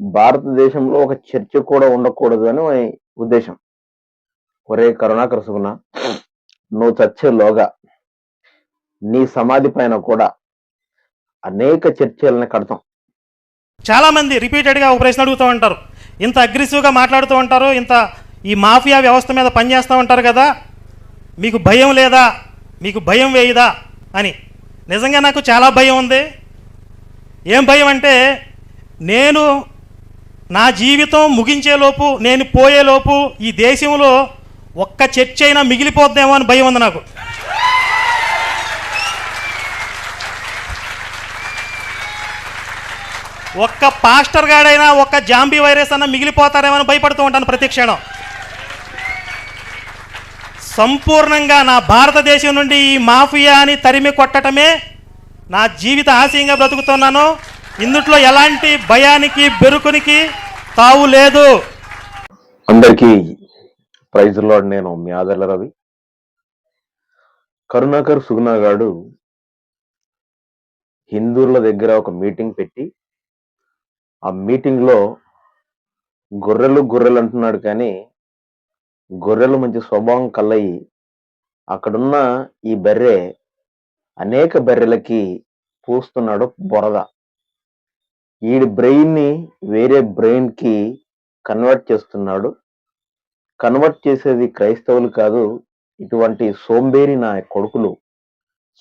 భారతదేశంలో ఒక చర్చ కూడా ఉండకూడదు అని ఉద్దేశం. ఒరే కరుణాకర సుగుణ నువ్వు చచ్చేలోగా నీ సమాధి పైన కూడా అనేక చర్చలను కడతాం. చాలా మంది రిపీటెడ్గా ఒక ప్రశ్న అడుగుతూ ఉంటారు. ఇంత అగ్రెసివ్గా మాట్లాడుతూ ఉంటారు ఇంత ఈ మాఫియా వ్యవస్థ మీద పనిచేస్తూ ఉంటారు కదా మీకు భయం లేదా మీకు భయం వేయదా అని. నిజంగా నాకు చాలా భయం ఉంది. ఏం భయం అంటే నేను నా జీవితం ముగించేలోపు నేను పోయేలోపు ఈ దేశంలో ఒక్క చర్చ అయినా మిగిలిపోద్దేమో అని భయం ఉంది నాకు. ఒక్క పాస్టర్ గాడైనా ఒక్క జాంబీ వైరస్ అన్న మిగిలిపోతారేమో అని భయపడుతూ ఉంటాను ప్రతి క్షణం. సంపూర్ణంగా నా భారతదేశం నుండి ఈ మాఫియాని తరిమి కొట్టడమే నా జీవిత ఆశయంగా బ్రతుకుతున్నాను. ఇందుట్లో ఎలాంటి భయానికి బెరుకునికి తావు లేదు. అందరికీ ప్రైజ్లో నేను మీ ఆదర్ల రవి. కరుణాకర్ సుగుణగాడు హిందువుల దగ్గర ఒక మీటింగ్ పెట్టి ఆ మీటింగ్లో గొర్రెలు గొర్రెలు అంటున్నాడు కానీ గొర్రెలు మంచి స్వభావం కల్లయి అక్కడున్న ఈ బర్రె అనేక బర్రెలకి పూస్తున్నాడు బొరద. వీడి బ్రెయిన్ని వేరే బ్రెయిన్కి కన్వర్ట్ చేస్తున్నాడు. కన్వర్ట్ చేసేది క్రైస్తవులు కాదు ఇటువంటి సోంబేరి నా కొడుకులు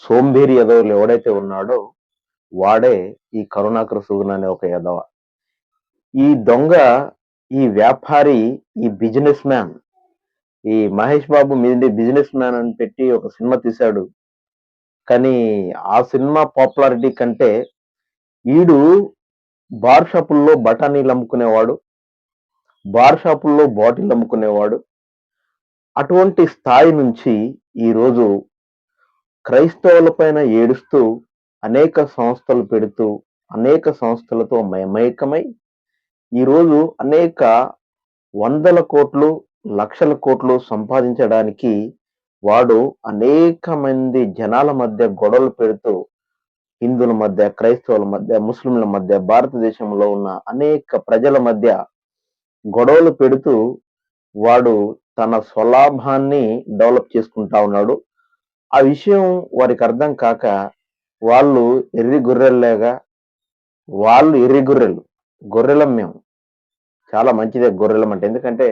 సోంబేరి యదవులు ఎవడైతే ఉన్నాడో వాడే ఈ కరుణాకర సుగుణ అనే ఒక యదవ. ఈ దొంగ ఈ వ్యాపారి ఈ బిజినెస్ మ్యాన్ ఈ మహేష్ బాబు మీది బిజినెస్ మ్యాన్ అని పెట్టి ఒక సినిమా తీశాడు. కానీ ఆ సినిమా పాపులారిటీ కంటే ఈడు బార్ షాపుల్లో బఠానీలు అమ్ముకునేవాడు బార్ షాపుల్లో బాటిల్ అమ్ముకునేవాడు. అటువంటి స్థాయి నుంచి ఈరోజు క్రైస్తవుల పైన ఏడుస్తూ అనేక సంస్థలు పెడుతూ అనేక సంస్థలతో మమేకమై ఈరోజు అనేక వందల కోట్లు లక్షల కోట్లు సంపాదించడానికి వాడు అనేక మంది జనాల మధ్య గొడవలు పెడుతూ హిందువుల మధ్య క్రైస్తవుల మధ్య ముస్లింల మధ్య భారతదేశంలో ఉన్న అనేక ప్రజల మధ్య గొడవలు పెడుతూ వాడు తన స్వలాభాన్ని డెవలప్ చేసుకుంటా ఉన్నాడు. ఆ విషయం వారికి అర్థం కాక వాళ్ళు ఎర్రి గొర్రెల్లాగా వాళ్ళు ఎర్రి గొర్రెలు గొర్రెలం మేము. చాలా మంచిదే గొర్రెలం అంటే. ఎందుకంటే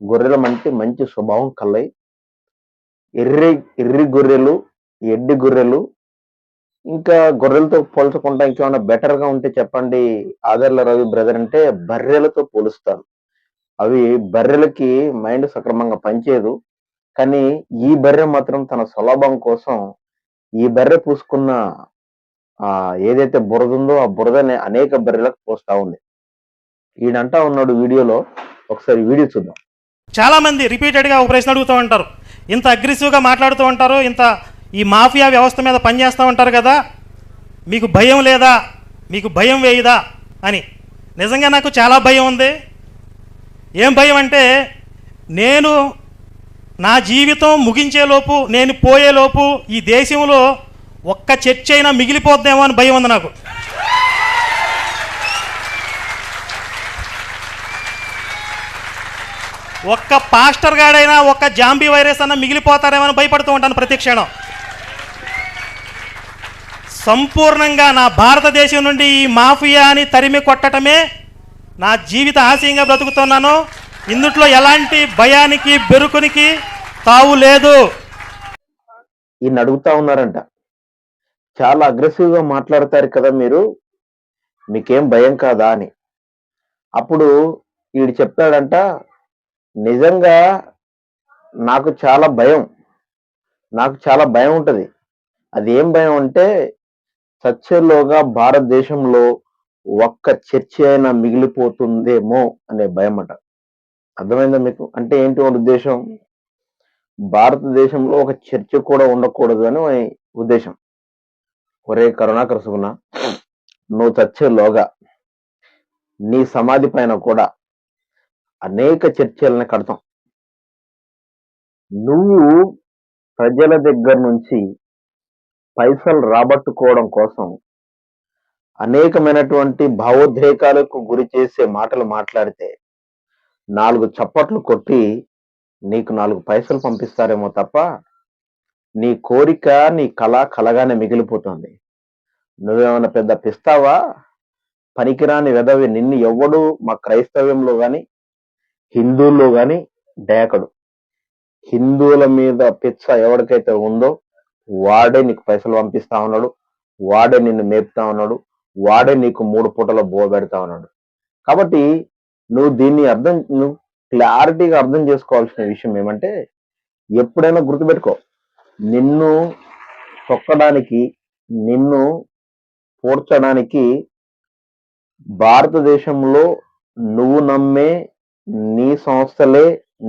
గొర్రెలం అంటే మంచి స్వభావం కల్లై ఎర్రి ఎర్రి గొర్రెలు ఎడ్డి గొర్రెలు ఇంకా గొర్రెలతో పోల్చకుండా ఇంకేమైనా బెటర్గా ఉంటే చెప్పండి? ఆదర్ల రవి బ్రదర్ అంటే బర్రెలతో పోలుస్తారు అవి బర్రెలకి మైండ్ సక్రమంగా పనిచేయదు. కానీ ఈ బర్రె మాత్రం తన స్వలాభం కోసం ఈ బర్రె పూసుకున్న ఆ ఏదైతే బురద ఉందో ఆ బురదని అనేక బర్రెలకు పోస్తా ఉంది. ఈయనంటా ఉన్నాడు వీడియోలో ఒకసారి వీడియో చూద్దాం. చాలా మంది రిపీటెడ్గా ఒక ప్రశ్న అడుగుతూ ఉంటారు. ఇంత అగ్రెసివ్గా మాట్లాడుతూ ఉంటారు ఇంత ఈ మాఫియా వ్యవస్థ మీద పనిచేస్తూ ఉంటారు కదా? మీకు భయం లేదా? మీకు భయం వేయదా? అని. నిజంగా నాకు చాలా భయం ఉంది. ఏం భయం అంటే నేను నా జీవితం ముగించేలోపు నేను పోయేలోపు ఈ దేశంలో ఒక్క చర్చ అయినా మిగిలిపోద్దేమో అని భయం ఉంది నాకు. ఒక్క పాస్టర్ గాడైనా ఒక్క జాంబీ వైరస్ అన్న మిగిలిపోతారేమో అని భయపడుతూ ఉంటాను ప్రతి క్షణం. సంపూర్ణంగా నా భారతదేశం నుండి ఈ మాఫియాని తరిమి కొట్టడమే నా జీవిత ఆశయంగా బ్రతుకుతున్నాను. ఇందుట్లో ఎలాంటి భయానికి బెరుకునికి తావు లేదు. ఈయన అడుగుతా ఉన్నారంట. చాలా అగ్రెసివ్గా మాట్లాడతారు కదా మీరు. మీకేం భయం కాదా అని. అప్పుడు వీడు చెప్తాడంట నిజంగా నాకు చాలా భయం. నాకు చాలా భయం ఉంటుంది. అది ఏం భయం అంటే చర్చలోగా భారతదేశంలో ఒక్క చర్చ అయినా మిగిలిపోతుందేమో అనే భయం అట అర్థమైందా మీకు? అంటే ఏంటి వాళ్ళ ఉద్దేశం? భారతదేశంలో ఒక చర్చ కూడా ఉండకూడదు అని ఉద్దేశం. ఒరే కరుణాకర సుగుణ నువ్వు చచ్చేలోగా నీ సమాధి పైన కూడా అనేక చర్చలను కడతాం. నువ్వు ప్రజల దగ్గర నుంచి పైసలు రాబట్టుకోవడం కోసం అనేకమైనటువంటి భావోద్రేకాలకు గురి చేసే మాటలు మాట్లాడితే నాలుగు చప్పట్లు కొట్టి నీకు నాలుగు పైసలు పంపిస్తారేమో తప్ప నీ కోరిక నీ కళ కలగానే మిగిలిపోతుంది. నువ్వేమైనా పెద్ద పిస్తావా? పనికిరాని వెదవి నిన్ను ఎవ్వడు మా క్రైస్తవ్యంలో కానీ హిందువుల్లో కానీ డేకడు. హిందువుల మీద పిచ్చ ఎవరికైతే ఉందో వాడే నీకు పైసలు పంపిస్తా ఉన్నాడు వాడే నిన్ను మేపుతా ఉన్నాడు వాడే నీకు మూడు పూటల బో పెడతా ఉన్నాడు. కాబట్టి నువ్వు దీన్ని అర్థం నువ్వు క్లారిటీగా అర్థం చేసుకోవాల్సిన విషయం ఏమంటే ఎప్పుడైనా గుర్తుపెట్టుకో నిన్ను తొక్కడానికి నిన్ను పూడ్చడానికి భారతదేశంలో నువ్వు నమ్మే నీ సంస్థలే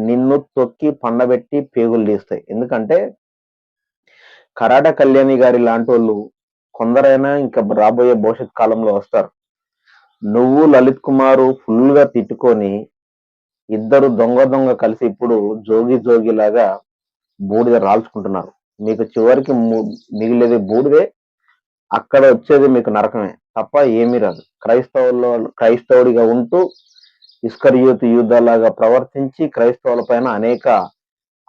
నిన్ను తొక్కి పండబెట్టి పేగులు తీస్తాయి. ఎందుకంటే కరాట కళ్యాణి గారి లాంటి వాళ్ళు కొందరైనా ఇంకా రాబోయే భవిష్యత్ కాలంలో వస్తారు. నువ్వు లలిత్ కుమారు ఫుల్గా తిట్టుకొని ఇద్దరు దొంగ దొంగ కలిసి ఇప్పుడు జోగి జోగి లాగా బూడిద రాల్చుకుంటున్నారు. మీకు చివరికి మిగిలేది బూడిదే అక్కడ వచ్చేది మీకు నరకమే తప్ప ఏమీ రాదు. క్రైస్తవుల్లో క్రైస్తవుడిగా ఉంటూ ఇస్కరియోతు యూదాలాగా ప్రవర్తించి క్రైస్తవుల పైన అనేక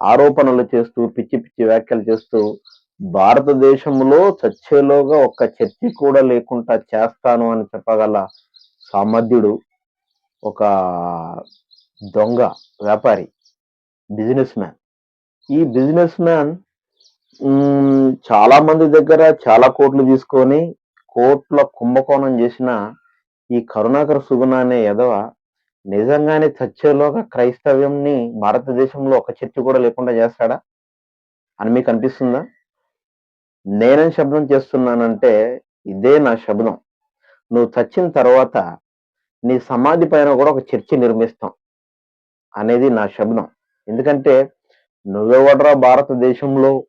ఆరోపణలు చేస్తూ పిచ్చి పిచ్చి వ్యాఖ్యలు చేస్తూ భారతదేశంలో చచ్చేలోగా ఒక్క చర్చి కూడా లేకుండా చేస్తాను అని చెప్పగల సామర్థ్యుడు ఒక దొంగ వ్యాపారి బిజినెస్ మ్యాన్ ఈ బిజినెస్ మ్యాన్ చాలా మంది దగ్గర చాలా కోట్లు తీసుకొని కోట్ల కుంభకోణం చేసిన ఈ కరుణాకర్ సుగుణ అనే యదవ నిజంగానే చచ్చేలోగా క్రైస్తవ్యంని భారతదేశంలో ఒక చర్చి కూడా లేకుండా చేస్తాడా అని మీకు అనిపిస్తుందా? నేనని శబ్దం చేస్తున్నానంటే ఇదే నా శబ్దం నువ్వు చచ్చిన తర్వాత నీ సమాధి పైన కూడా ఒక చర్చి నిర్మిస్తాం అనేది నా శబ్దం ఎందుకంటే నువ్వెవడరా భారతదేశంలో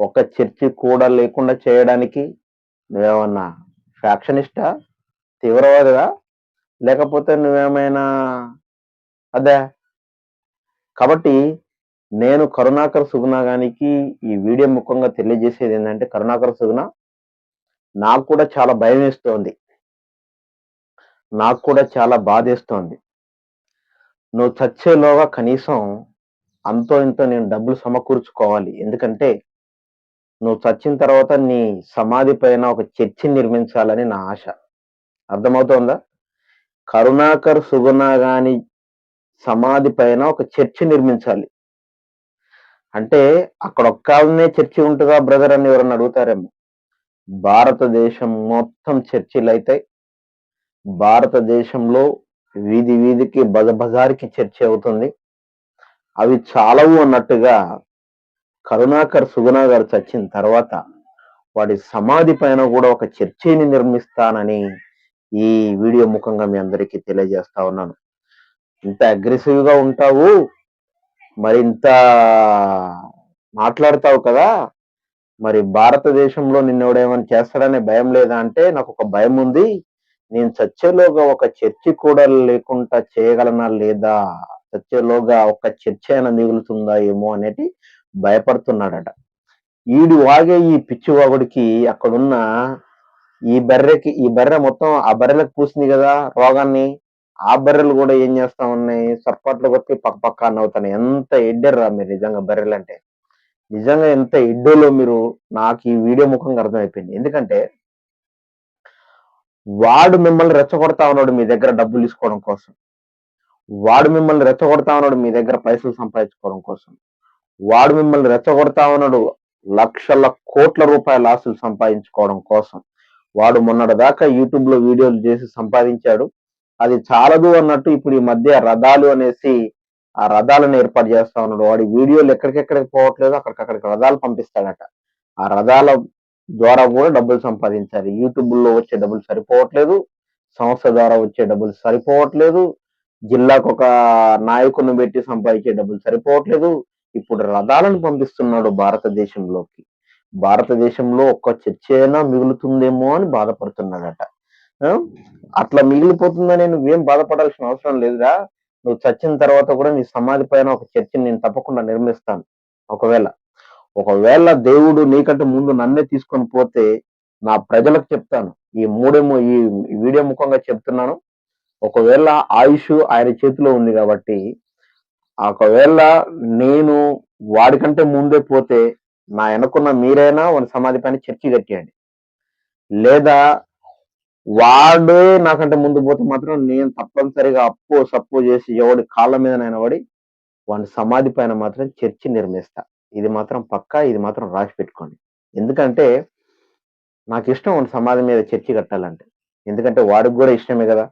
ఒక చర్చి కూడా లేకుండా చేయడానికి? నువ్వేమన్నా ఫ్యాక్షనిస్టా? తీవ్రవాదిగా లేకపోతే నువ్వేమైనా అదే? కాబట్టి నేను కరుణాకర్ సుగుణ గానికి ఈ వీడియో ముఖంగా తెలియజేసేది ఏంటంటే కరుణాకర్ సుగుణ నాకు కూడా చాలా భయం వేస్తోంది. నాకు కూడా చాలా బాధేస్తోంది నువ్వు చచ్చేలోగా కనీసం అంతో ఇంతో నేను డబ్బులు సమకూర్చుకోవాలి. ఎందుకంటే నువ్వు చచ్చిన తర్వాత నీ సమాధి పైన ఒక చర్చి నిర్మించాలని నా ఆశ. అర్థమవుతోందా? కరుణాకర్ సుగుణ గాని సమాధి పైన ఒక చర్చి నిర్మించాలి. అంటే అక్కడ ఒక్కనే చర్చి ఉంటుందా బ్రదర్ అని ఎవరన్నా అడుగుతారేమో. భారతదేశం మొత్తం చర్చిలు అయితే భారతదేశంలో వీధి వీధికి బజ బజార్కి చర్చి అవుతుంది. అవి చాలవు అన్నట్టుగా కరుణాకర్ సుగుణా గారు చచ్చిన తర్వాత వాడి సమాధి పైన కూడా ఒక చర్చిని నిర్మిస్తానని ఈ వీడియో ముఖంగా మీ అందరికీ తెలియజేస్తా ఉన్నాను. ఇంత అగ్రెసివ్గా ఉంటావు మరి ఇంత మాట్లాడతావు కదా? మరి భారతదేశంలో నిన్నెవడేమైనా చేస్తాడనే భయం లేదా అంటే నాకు ఒక భయం ఉంది. నేను చచ్చేలోగా ఒక చర్చి కూడా లేకుండా చేయగలనా లేదా? చచ్చేలోగా ఒక చర్చ అయినా మిగులుతుందా ఏమో అనేది భయపడుతున్నాడట. ఈడు వాగే ఈ పిచ్చివాగుడికి అక్కడున్న ఈ బర్రెకి ఈ బర్రె మొత్తం ఆ బర్రెలకు పూసింది కదా రోగాన్ని? ఆ బర్రెలు కూడా ఏం చేస్తా ఉన్నాయి? సర్పాట్లు కొట్టి పక్క పక్క అవుతున్నాయి. ఎంత ఎడ్డర్రా మీరు నిజంగా బర్రెలు అంటే నిజంగా ఎంత ఎడ్డోలో మీరు నాకు ఈ వీడియో ముఖంగా అర్థమైపోయింది. ఎందుకంటే వాడు మిమ్మల్ని రెచ్చగొడతా ఉన్నాడు మీ దగ్గర డబ్బులు తీసుకోవడం కోసం. వాడు మిమ్మల్ని రెచ్చగొడతా ఉన్నాడు మీ దగ్గర పైసలు సంపాదించుకోవడం కోసం. వాడు మిమ్మల్ని రెచ్చగొడతా ఉన్నాడు లక్షల కోట్ల రూపాయల ఆస్తులు సంపాదించుకోవడం కోసం. వాడు మొన్నటి దాకా యూట్యూబ్లో వీడియోలు చేసి సంపాదించాడు. అది చాలదు అన్నట్టు ఇప్పుడు ఈ మధ్య రథాలు అనేసి ఆ రథాలను ఏర్పాటు చేస్తా ఉన్నాడు. వాడి వీడియోలు ఎక్కడికెక్కడికి పోవట్లేదు అక్కడికక్కడికి రథాలు పంపిస్తాడట. ఆ రథాల ద్వారా కూడా డబ్బులు సంపాదించాలి యూట్యూబ్లో వచ్చే డబ్బులు సరిపోవట్లేదు సంస్థ ద్వారా వచ్చే డబ్బులు సరిపోవట్లేదు జిల్లాకు ఒక నాయకుని పెట్టి సంపాదించే డబ్బులు సరిపోవట్లేదు. ఇప్పుడు రథాలను పంపిస్తున్నాడు భారతదేశంలోకి. భారతదేశంలో ఒక్క చర్చ అయినా మిగులుతుందేమో అని బాధపడుతున్నాడట. అట్లా మిగిలిపోతుందని నువ్వేం బాధపడాల్సిన అవసరం లేదురా. నువ్వు చచ్చిన తర్వాత కూడా నీ సమాధి పైన ఒక చర్చిని నేను తప్పకుండా నిర్మిస్తాను. ఒకవేళ ఒకవేళ దేవుడు నీకంటే ముందు నన్నే తీసుకొని పోతే నా ప్రజలకు చెప్తాను. ఈ మూడేమో ఈ వీడియో ముఖంగా చెప్తున్నాను. ఒకవేళ ఆయుష్ ఆయన చేతిలో ఉంది కాబట్టి ఒకవేళ నేను వాడికంటే ముందే పోతే నా వెనకున్న మీరైనా వాడి సమాధి పైన చర్చి కట్టేయండి. లేదా వాడే నాకంటే ముందు పోతే మాత్రం నేను తప్పనిసరిగా అప్పు సప్పు చేసి ఎవడి కాళ్ళ మీద నైనా పడి వాడి సమాధి పైన మాత్రం చర్చి నిర్మిస్తా. ఇది మాత్రం పక్కా ఇది మాత్రం రాసి పెట్టుకోండి. ఎందుకంటే నాకు ఇష్టం వాడి సమాధి మీద చర్చి కట్టాలంటే. ఎందుకంటే వాడికి కూడా ఇష్టమే కదా.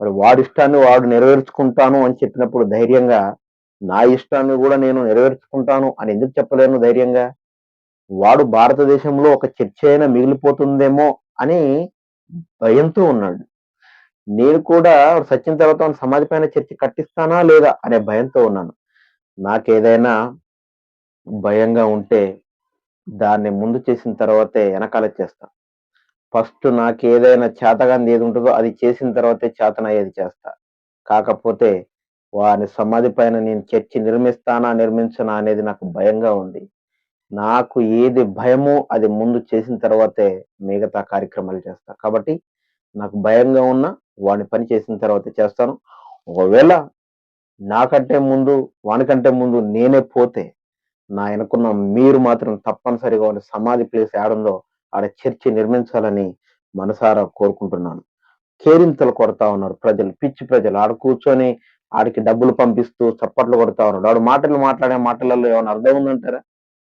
మరి వాడి ఇష్టాన్ని వాడు నెరవేర్చుకుంటాను అని చెప్పినప్పుడు ధైర్యంగా నా ఇష్టాన్ని కూడా నేను నెరవేర్చుకుంటాను అని ఎందుకు చెప్పలేను ధైర్యంగా? వాడు భారతదేశంలో ఒక చర్చ అయినా మిగిలిపోతుందేమో అని భయంతో ఉన్నాడు. నేను కూడా సచిన్ తర్వాత సమాధి పైన చర్చి కట్టిస్తానా లేదా అనే భయంతో ఉన్నాను. నాకేదైనా భయంగా ఉంటే దాన్ని ముందు చేసిన తర్వాతే వెనకాల చేస్తా. ఫస్ట్ నాకు ఏదైనా చేతగాంది ఏది ఉంటుందో అది చేసిన తర్వాతే చేతనయ్యేది చేస్తా. కాకపోతే వారి సమాధి పైన నేను చర్చి నిర్మిస్తానా నిర్మించనా అనేది నాకు భయంగా ఉంది. నాకు ఏది భయమో అది ముందు చేసిన తర్వాతే మిగతా కార్యక్రమాలు చేస్తాను కాబట్టి నాకు భయంగా ఉన్నా వాడిని పని చేసిన తర్వాత చేస్తాను. ఒకవేళ నాకంటే ముందు వానికంటే ముందు నేనే పోతే నా వెనుకున్న మీరు మాత్రం తప్పనిసరిగా ఉన్న సమాధి ప్లేస్ ఏడుందో ఆడ చర్చి నిర్మించాలని మనసారా కోరుకుంటున్నాను. కేరింతలు కొడతా ఉన్నారు ప్రజలు పిచ్చి ప్రజలు. ఆడ కూర్చొని ఆడికి డబ్బులు పంపిస్తూ చప్పట్లు కొడతా ఉన్నాడు ఆడు మాటలు మాట్లాడే మాటలలో ఏమైనా అర్థం ఉందంటారా?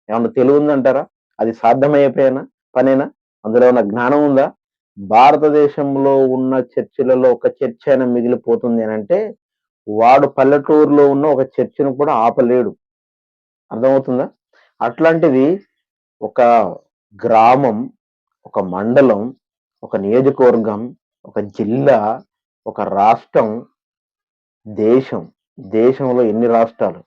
ఏమన్నా తెలివి ఉందంటారా? అది సాధ్యమైపోయినా? పనేనా? అందులో ఉన్న జ్ఞానం ఉందా? భారతదేశంలో ఉన్న చర్చిలలో ఒక చర్చ అయినా మిగిలిపోతుంది అని అంటే వాడు పల్లెటూరులో ఉన్న ఒక చర్చిని కూడా ఆపలేడు. అర్థమవుతుందా? అట్లాంటిది ఒక గ్రామం ఒక మండలం ఒక నియోజకవర్గం ఒక జిల్లా ఒక రాష్ట్రం దేశం దేశంలో ఎన్ని రాష్ట్రాలు?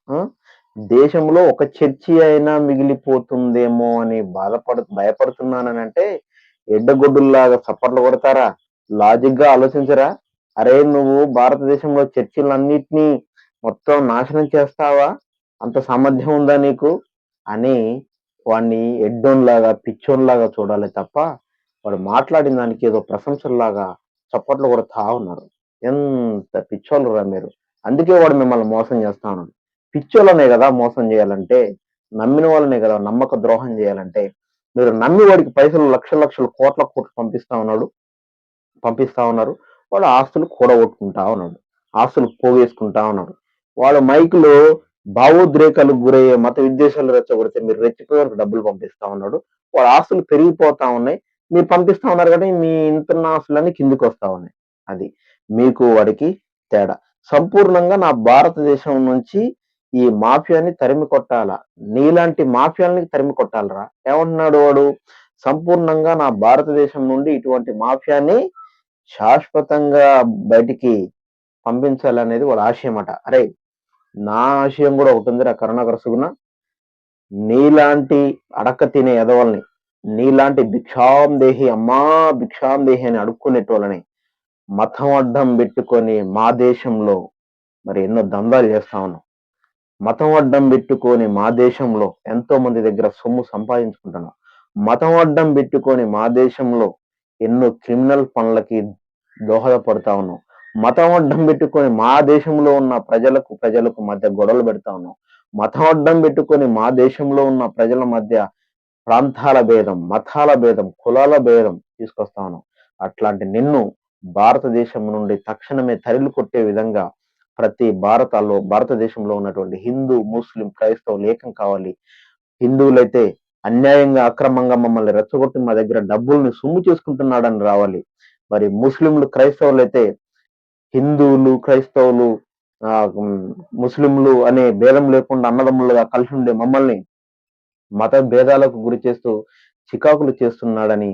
దేశంలో ఒక చర్చి అయినా మిగిలిపోతుందేమో అని బాధపడు భయపడుతున్నానని అంటే ఎడ్డగొడ్డుల్లాగా చప్పట్లు కొడతారా? లాజిక్గా ఆలోచించరా? అరే నువ్వు భారతదేశంలో చర్చిలన్నిటినీ మొత్తం నాశనం చేస్తావా? అంత సామర్థ్యం ఉందా నీకు? అని వాడిని ఎడ్డోన్లాగా పిచ్చోన్లాగా చూడాలి తప్ప వాడు మాట్లాడిన దానికి ఏదో ప్రశంసల్లాగా చప్పట్లు కొడతా ఉన్నారు. ఎంత పిచ్చోళ్ళు రా మీరు. అందుకే వాడు మిమ్మల్ని మోసం చేస్తా ఉన్నాడు. పిచ్చోళ్ళనే కదా మోసం చేయాలంటే నమ్మిన వాళ్ళనే కదా నమ్మక ద్రోహం చేయాలంటే మీరు నమ్మి వాడికి పైసలు లక్షల లక్షలు కోట్ల కోట్లు పంపిస్తా ఉన్నాడు పంపిస్తా ఉన్నారు వాడు ఆస్తులు కూడగొట్టుకుంటా ఉన్నాడు ఆస్తులు పోగేసుకుంటా ఉన్నాడు. వాళ్ళ మైకులో భావోద్రేకాలకు గురయ్యే మత విద్వేషాలు రెచ్చగొడితే మీరు రెచ్చిపోయే వరకు డబ్బులు పంపిస్తా ఉన్నాడు. వాడు ఆస్తులు పెరిగిపోతా ఉన్నాయి మీరు పంపిస్తా ఉన్నారు కానీ మీ ఇంత ఆస్తులన్నీ కిందికి వస్తా ఉన్నాయి. అది మీకు వాడికి తేడా. సంపూర్ణంగా నా భారతదేశం నుంచి ఈ మాఫియాని తరిమి కొట్టాలా? నీలాంటి మాఫియాలని తరిమి కొట్టాలరా? ఏమంటున్నాడు వాడు? సంపూర్ణంగా నా భారతదేశం నుండి ఇటువంటి మాఫియాని శాశ్వతంగా బయటికి పంపించాలనేది వాడు ఆశయం అట అరే నా ఆశయం కూడా ఒకటి ఉందిరా కరుణాకర సుగుణ. నీలాంటి అడక్క తినే ఎదవల్ని నీలాంటి భిక్షాం దేహి అమ్మా భిక్షాం దేహి అని అడుక్కునేటోళ్ళని మతం అడ్డం పెట్టుకొని మా దేశంలో మరి ఎన్నో దందాలు చేస్తా ఉన్నాం. మతం అడ్డం పెట్టుకొని మా దేశంలో ఎంతో మంది దగ్గర సొమ్ము సంపాదించుకుంటున్నాం మతం అడ్డం పెట్టుకొని మా దేశంలో ఎన్నో క్రిమినల్ పనులకి దోహదపడతా ఉన్నాం. మతం అడ్డం పెట్టుకొని మా దేశంలో ఉన్న ప్రజలకు ప్రజలకు మధ్య గొడవలు పెడతా ఉన్నాం. మతం అడ్డం పెట్టుకొని మా దేశంలో ఉన్న ప్రజల మధ్య ప్రాంతాల భేదం మతాల భేదం కులాల భేదం తీసుకొస్తా ఉన్నాం. అట్లాంటి నిన్ను భారతదేశం నుండి తక్షణమే తరిలు కొట్టే విధంగా ప్రతి భారతాల్లో భారతదేశంలో ఉన్నటువంటి హిందూ ముస్లిం క్రైస్తవులు ఏకం కావాలి. హిందువులైతే అన్యాయంగా అక్రమంగా మమ్మల్ని రెచ్చగొట్టి మా దగ్గర డబ్బుల్ని సొమ్ము చేసుకుంటున్నాడని రావాలి. మరి ముస్లింలు క్రైస్తవులు అయితే హిందువులు క్రైస్తవులు ఆ, ముస్లింలు అనే భేదం లేకుండా అన్నదమ్ములుగా కలిసి ఉండే మమ్మల్ని మత భేదాలకు గురి చేస్తూ చికాకులు చేస్తున్నాడని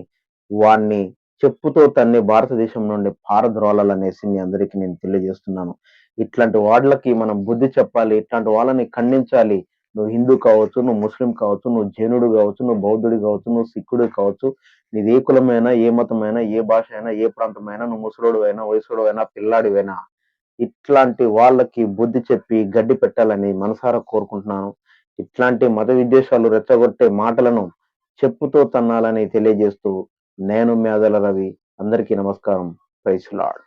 వాణ్ణి చెప్పుతో తన్ని భారతదేశం నుండి పారద్రోలాలనేసి మీ అందరికీ నేను తెలియజేస్తున్నాను. ఇట్లాంటి వాళ్ళకి మనం బుద్ధి చెప్పాలి ఇట్లాంటి వాళ్ళని ఖండించాలి. నువ్వు హిందూ కావచ్చు నువ్వు ముస్లిం కావచ్చు నువ్వు జైనుడు కావచ్చు నువ్వు బౌద్ధుడు కావచ్చు నువ్వు సిక్కుడు కావచ్చు నీది ఏ కులమైనా ఏ మతమైనా ఏ భాష అయినా ఏ ప్రాంతమైనా నువ్వు ముసలోడు అయినా వయసుడు అయినా పిల్లాడివైనా ఇట్లాంటి వాళ్ళకి బుద్ధి చెప్పి గడ్డి పెట్టాలని మనసారా కోరుకుంటున్నాను. ఇట్లాంటి మత విద్వేషాలు రెచ్చగొట్టే మాటలను చెప్పుతో తన్నాలని తెలియజేస్తూ నేను మేదల రవి. అందరికీ నమస్కారం. Price lord